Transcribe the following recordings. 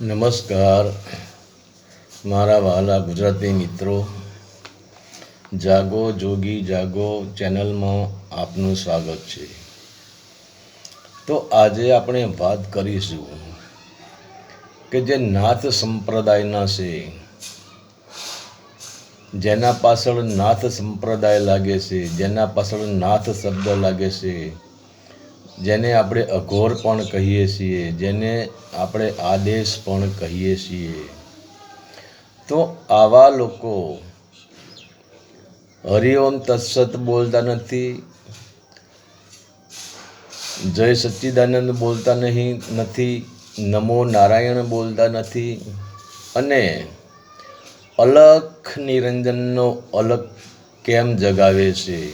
નમસ્કાર. મારા વહાલા ગુજરાતી મિત્રો, જાગો જોગી જાગો ચેનલમાં આપનું સ્વાગત છે. તો આજે આપણે વાત કરીશું કે જે નાથ સંપ્રદાયના છે, જેના પાછળ નાથ સંપ્રદાય લાગે છે, જેના પાછળ નાથ શબ્દ લાગે છે જેને આપણે અઘોર પણ કહીએ છીએ, જેને આપણે આદેશ પણ કહીએ છીએ. તો આવા લોકો હરિઓમ તત્સત બોલતા નથી, જય સચ્ચિદાનંદ બોલતા નહીં, નથી, નમો નારાયણ બોલતા નથી, અને અલખ નિરંજનનો અલગ કેમ જગાવે છે?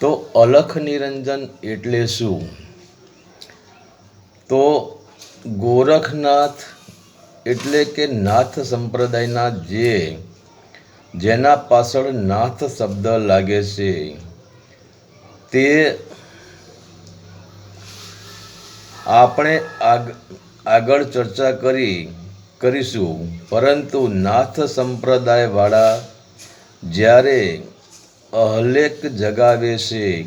તો અલખ નિરંજન એટલે શું? તો ગોરખનાથ એટલે કે નાથ સંપ્રદાયના જે, જેના પાછળ નાથ શબ્દ લાગે છે, તે આપણે આગ, આગળ ચર્ચા કરી, કરીશું. પરંતુ નાથ સંપ્રદાયવાળા જ્યારે અહલેક જગાવે છે,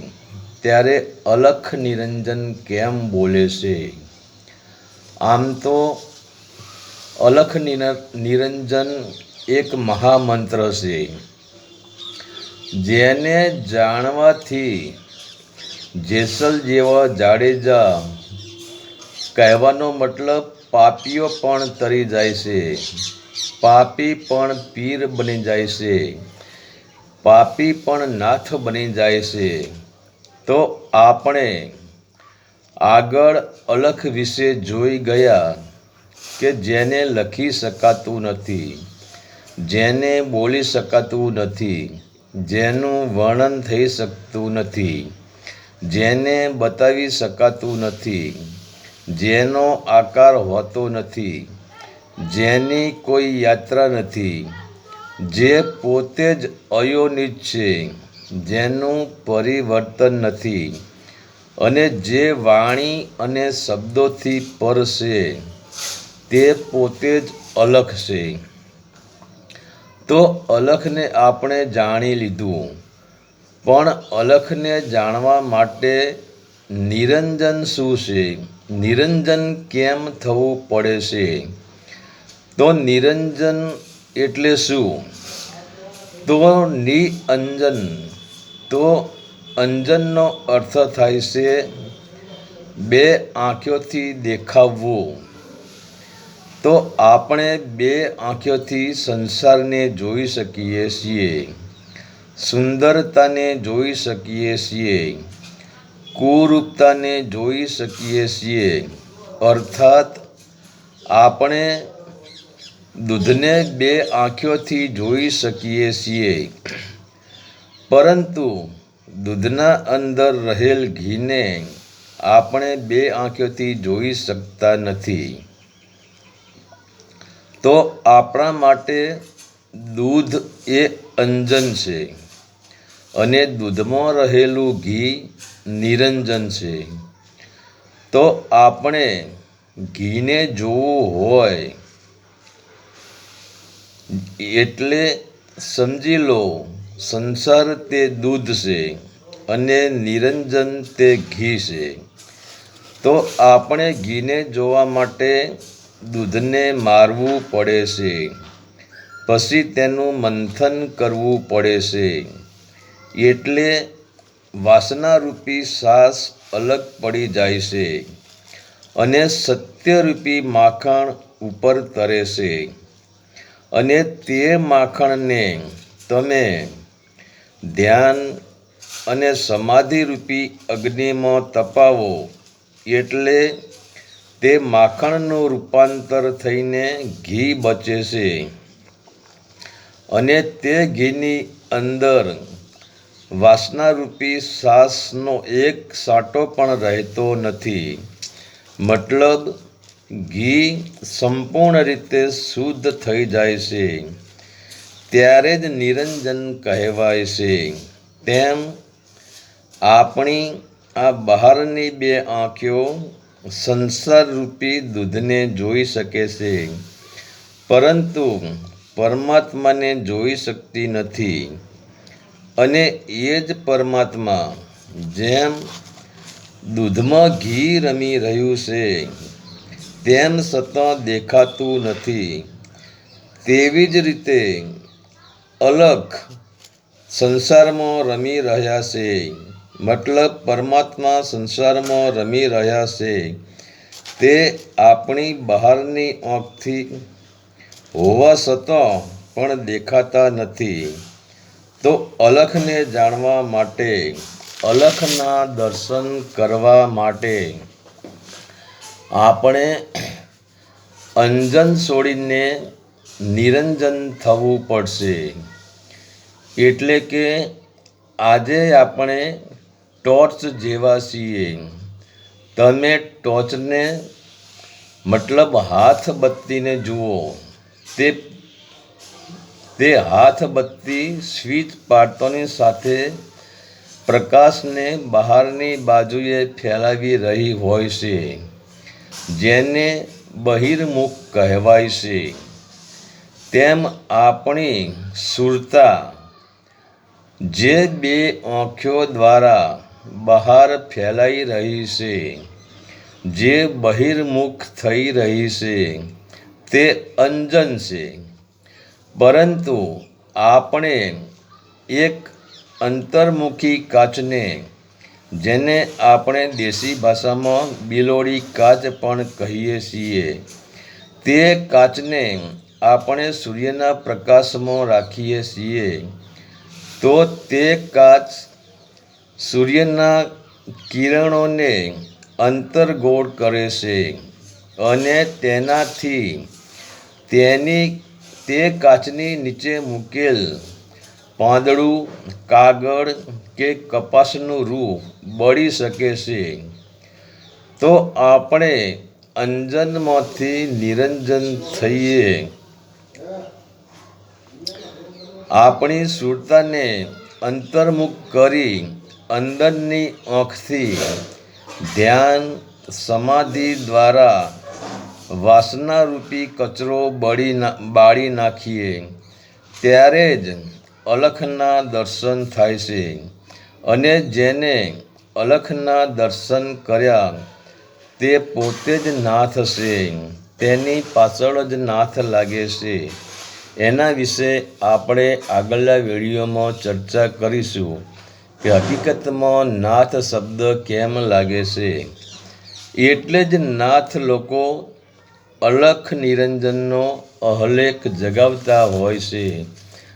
ત્યારે અલખ નિરંજન કેમ બોલે છે? આમ તો અલખ નિર- નિરંજન એક મહામંત્ર છે. જેને જાણવાથી જેસલ જેવા જાડેજા કહેવાનો મતલબ પાપીઓ પણ તરી જાય છે, પાપી પણ પીર બની જાય છે. પાપી પણ નાથ બની જાય છે. તો આપણે આગળ અલખ વિશે જોઈ ગયા કે જેને લખી શકાતું નથી, જેને બોલી શકાતું નથી, જેનું વર્ણન થઈ શકતું નથી, જેને બતાવી શકાતું નથી, જેનો આકાર હોતો નથી, જેની કોઈ યાત્રા નથી જે પોતે જ અયોનિત છે, જેનું પરિવર્તન નથી, અને જે વાણી અને શબ્દોથી પર તે પોતે જ અલખ છે. તો અલખને આપણે જાણી લીધું, પણ અલખને જાણવા માટે નિરંજન શું છે? નિરંજન કેમ થવું પડે છે? તો નિરંજન એટલે શું? તો નિઅંજન તો અંજનનો અર્થ થાય છે બે આંખોથી દેખાવવું. તો આપણે બે આંખોથી સંસારને જોઈ શકીએ છીએ. સુંદરતાને જોઈ શકીએ છીએ. કુરૂપતાને જોઈ શકીએ છીએ. અર્થાત, આપણે દૂધને બે આંખોથી જોઈ શકીએ છીએ. પરંતુ દૂધના અંદર રહેલ ઘીને આપણે બે આંખોથી જોઈ શકતા નથી. તો આપણા માટે દૂધ એ અંજન છે અને દૂધમાં રહેલું ઘી નિરંજન છે. તો આપણે ઘીને જોવું હોય એટલે સમજી લો, સંસાર તે દૂધ છે અને નિરંજન તે ઘી છે. તો આપણે ઘીને જોવા માટે દૂધને મારવું પડે છે. પછી તેનું મંથન કરવું પડે છે. એટલે વાસનારૂપી સાસ અલગ પડી જાય છે અને સત્યરૂપી માખણ ઉપર તરે છે. અને તે માખણને તમે ધ્યાન અને સમાધિરૂપી અગ્નિમાં તપાવો એટલે તે માખણનું રૂપાંતર થઈને ઘી બચે છે. અને તે ઘીની અંદર વાસનારૂપી શ્વાસનો એક સાંટો પણ રહેતો નથી. મતલબ ઘી સંપૂર્ણ રીતે શુદ્ધ થઈ જાય છે. ત્યારે જ નિરંજન કહેવાય છે. તેમ આપણી આ બહારની બે આંખો સંસારરૂપી દૂધને જોઈ શકે છે. પરંતુ પરમાત્માને જોઈ શકતી નથી. અને એ જ પરમાત્મા જેમ દૂધમાં ઘી રમી રહ્યું છે તેમ છતાં દેખાતું નથી. તેવી જ રીતે અલગ સંસારમાં રમી રહ્યા છે. મતલબ પરમાત્મા સંસારમાં રમી રહ્યા છે. તે આપણી બહારની આંખથી હોવા છતાં પણ દેખાતા નથી. તો અલખને જાણવા માટે, અલખના દર્શન કરવા માટે આપણે અંજન છોડીને નિરંજન થવું પડશે. એટલે કે આજે આપણે ટોર્ચ જેવા છીએ. તમે ટોર્ચને મતલબ હાથ બત્તીને જુઓ. તે તે હાથ બત્તી સ્વિચ પાડતાની સાથે પ્રકાશને બહારની બાજુએ ફેલાવી રહી હોય છે. જેને બહિર્મુખ કહેવાય છે, તેમ આપણી સુરતા, જે બે આંખો દ્વારા બહાર ફેલાઈ રહી છે, જે બહિર્મુખ થઈ રહી છે, તે અંજન છે. પરંતુ આપણે એક અંતર્મુખી કાચને જેને આપણે દેશી ભાષામાં બિલોડી કાચ પણ કહીએ છીએ. તે કાચને આપણે સૂર્યના પ્રકાશમાં રાખીએ છીએ. તો તે કાચ સૂર્યના કિરણોને અંતર્ગોળ કરે છે અને તેનાથી તેની, તે કાચની નીચે મૂકેલ પાંદડું, કાગળ કે કપાસનું રૂ બળી શકે છે. તો આપણે અંજનમાંથી નિરંજન થઈએ. આપણી સુરતાને અંતર્મુખ કરી અંદરની આંખથી ધ્યાન સમાધિ દ્વારા વાસનારૂપી કચરો બળી ના, બાળી નાખીએ. ત્યારે જ અલખના દર્શન થાય છે. અને જેને અલખના દર્શન કર્યા, તે પોતે જ નાથ છે. તેની પાછળ જ નાથ લાગે છે. એના વિશે આપણે આગળના વિડીયોમાં ચર્ચા કરીશું કે હકીકતમાં નાથ શબ્દ કેમ લાગે છે. એટલે જ નાથ લોકો અલખ નિરંજનનો અહલેખ જગાવતા હોય છે.